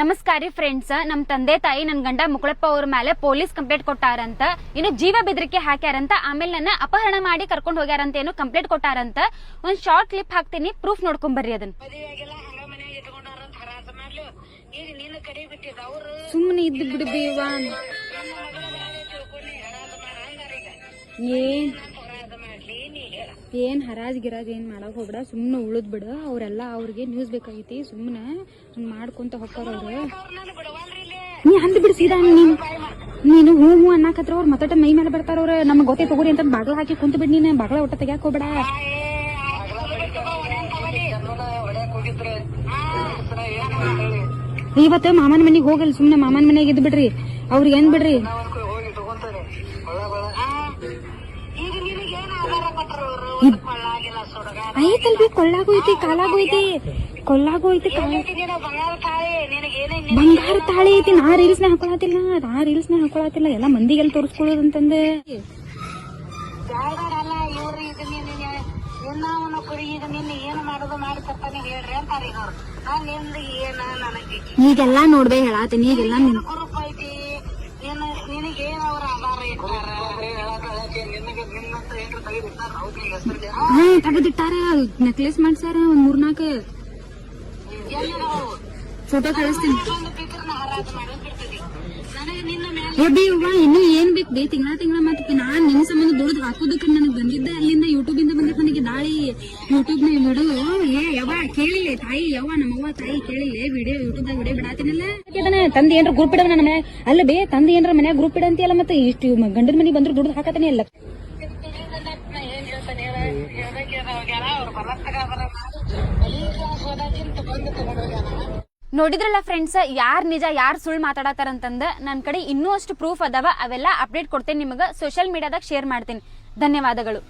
ನಮಸ್ಕಾರ ಫ್ರೆಂಡ್ಸ್ ನಮ್ ತಂದೆ ತಾಯಿ, ನನ್ ಗಂಡ ಮುಕುಳಪ್ಪ ಅವ್ರ ಮೇಲೆ ಪೊಲೀಸ್ ಕಂಪ್ಲೇಂಟ್ ಕೊಟ್ಟಾರಂತ, ಇನ್ನು ಜೀವ ಬೆದರಿಕೆ ಹಾಕ್ಯಾರಂತ, ಆಮೇಲೆ ನನ್ನ ಅಪಹರಣ ಮಾಡಿ ಕರ್ಕೊಂಡು ಹೋಗ್ಯಾರಂತ ಏನು ಕಂಪ್ಲೇಂಟ್ ಕೊಟ್ಟಾರಂತ, ಒಂದ್ ಶಾರ್ಟ್ ಕ್ಲಿಪ್ ಹಾಕ್ತೀನಿ ಪ್ರೂಫ್ ನೋಡ್ಕೊಂಡ್ಬರ್ರಿ ಅದನ್ನ. ಮದುವೆಗೆಲ್ಲ ಇದ್ ಬಿಡ್ಬಿ ಏನ್? ನಿನ್ನ ಸುಮ್ಮನೆ ಏನ್ ಹರಾಜ್ ಗಿರಾಜ್ ಏನು ಮಾಡೋಕೆ ಹೋಗ್ಬೇಡ ಸುಮ್ಮನೆ ಉಳಿದ್ ಬಿಡು. ಅವರೆಲ್ಲ ಅವ್ರಿಗೆ ನ್ಯೂಸ್ ಬೇಕಾಗೈತಿ ಸುಮ್ಮನೆ ಹಂಗೆ ಮಾಡ್ಕೊಂತ ಹೋಗ್ತಾರ ಅವ್ರು. ನೀ ಅಂದ್ ಬಿಡು ಸೀದಾ, ನೀನು ನೀನು ಹೂ ಹೂ ಅನ್ನಕತ್ರ ಅವ್ರು ಮತಟ ಮೈ ಮೇಲೆ ಬರ್ತಾರ ಅವ್ರು. ನಮ್ಗೆ ಗೊತ್ತೇ ತಗೋರಿ ಅಂತ ಬಾಗ್ಲ ಹಾಕಿ ಕುಂತ ಬಿಡ್ ನೀನು, ಬಾಗ್ಲ ಒಟ್ಟ ತೆಗ್ಯಾಕ ಹೋಗ್ಬೇಡ. ಇವತ್ತು ಮಾಮನ ಮನೆಗೆ ಹೋಗಲ್ಲ ಸುಮ್ಮನೆ ಮಾಮನ ಮನೆಗೆ ಇದ್ ಬಿಡ್ರಿ. ಅವ್ರಿಗೆ ಏನ್ ಬಿಡ್ರಿ ಈಗ ನಿನಗೆ ಏನ್ ಆಧಾರ ಐತಲ್ವಿ ಕೊಳ್ಳಾಗೂ ಐತಿ ಕಾಲಾಗೂ ಐತಿ ಕೊಳ್ಳಾಗೂ ಐತಿ ನೀನು ಬಂಗಾರ ತಾಳಿ ಐತಿ ನಾ ರೀಲ್ಸ್ನ ಹಾಕೊಳತಿಲ್ಲ ನಾ ರೀಲ್ಸ್ನ ಹಾಕೊಳತಿಲ್ಲ ಎಲ್ಲ ಮಂದಿಗೆಲ್ಲ ತೋರಿಸ್ಕೊಳ್ಳೋದಂತಂದೆ ಈಗೆಲ್ಲಾ ನೋಡ್ಬೇ ಈಗ ನಿನ್ನ ನಿನ್ನ ಹಾ ತೆಗೆದಿಟ್ಟಾರ. ನೆಕ್ಲೆಸ್ ಮಾಡ್ಸ್ಯಾರ ಒಂದ್ ಮೂರ್ನಾಕ ಫೋಟೋ ಕಳಿಸ್ತೀನಿ. ಏ ಬಿ ಇನ್ನು ಏನ್ ಬೇಕು? ಬೇ ತಿಂಗಳ ತಿಂಗಳ ಮತ್ತೆ ದುಡ್ದು ಹಾಕೋದಕ್ಕೆ ನನಗೆ ಬಂದಿದ್ದೆ. ಅಲ್ಲಿಂದ ಯೂಟ್ಯೂಬ್ ಇಂದ ಬಂದಿದ್ದು ನನಗೆ ದಾಳಿ ಯೂಟ್ಯೂಬ್ ನೇ ಬಿಡು. ಏ ಯವ್ವ ಕೇಳಿಲ್ಲ ತಾಯಿ ಯಾವ ನಮ್ಮವ್ವ ತಾಯಿ ಕೇಳಿಲ್ಲ. ವಿಡಿಯೋ ಯೂಟ್ಯೂಬ್ ದಾಗ ವಿಡಿಯೋ ಬಿಡಾತಿನಲ್ಲ. ತಂದೆ ಏನ್ರ ಗ್ರೂಪ್ ಇಡವ ನನ್ನ ಮನೆ ಅಲ್ಲ ಬೇ ತಂದೆ ಏನ್ರ ಮನ್ಯಾಗ ಗ್ರೂಪ್ ಇಡಂತಿಯಲ್ಲ ಮತ್ತೆ ಇಷ್ಟು ಗಂಡನ ಮನೆ ಬಂದ್ರು ದುಡ್ಡು ಹಾಕತಾನೆ ಅಲ್ಲ. ನೋಡಿದ್ರಲ್ಲ ಫ್ರೆಂಡ್ಸ್ ಯಾರ್ ನಿಜ ಯಾರ್ ಸುಳ್ಳು ಮಾತಾಡತಾರಂತಂದ ನನ್ನ ಕಡೆ ಇನ್ನೂ ಅಷ್ಟು ಪ್ರೂಫ್ ಅದಾವ. ಅವೆಲ್ಲ ಅಪ್ಡೇಟ್ ಕೊಡ್ತೇನೆ ನಿಮಗೆ. ಸೋಷಿಯಲ್ ಮೀಡಿಯಾದಾಗ ಶೇರ್ ಮಾಡ್ತೀನಿ. ಧನ್ಯವಾದಗಳು.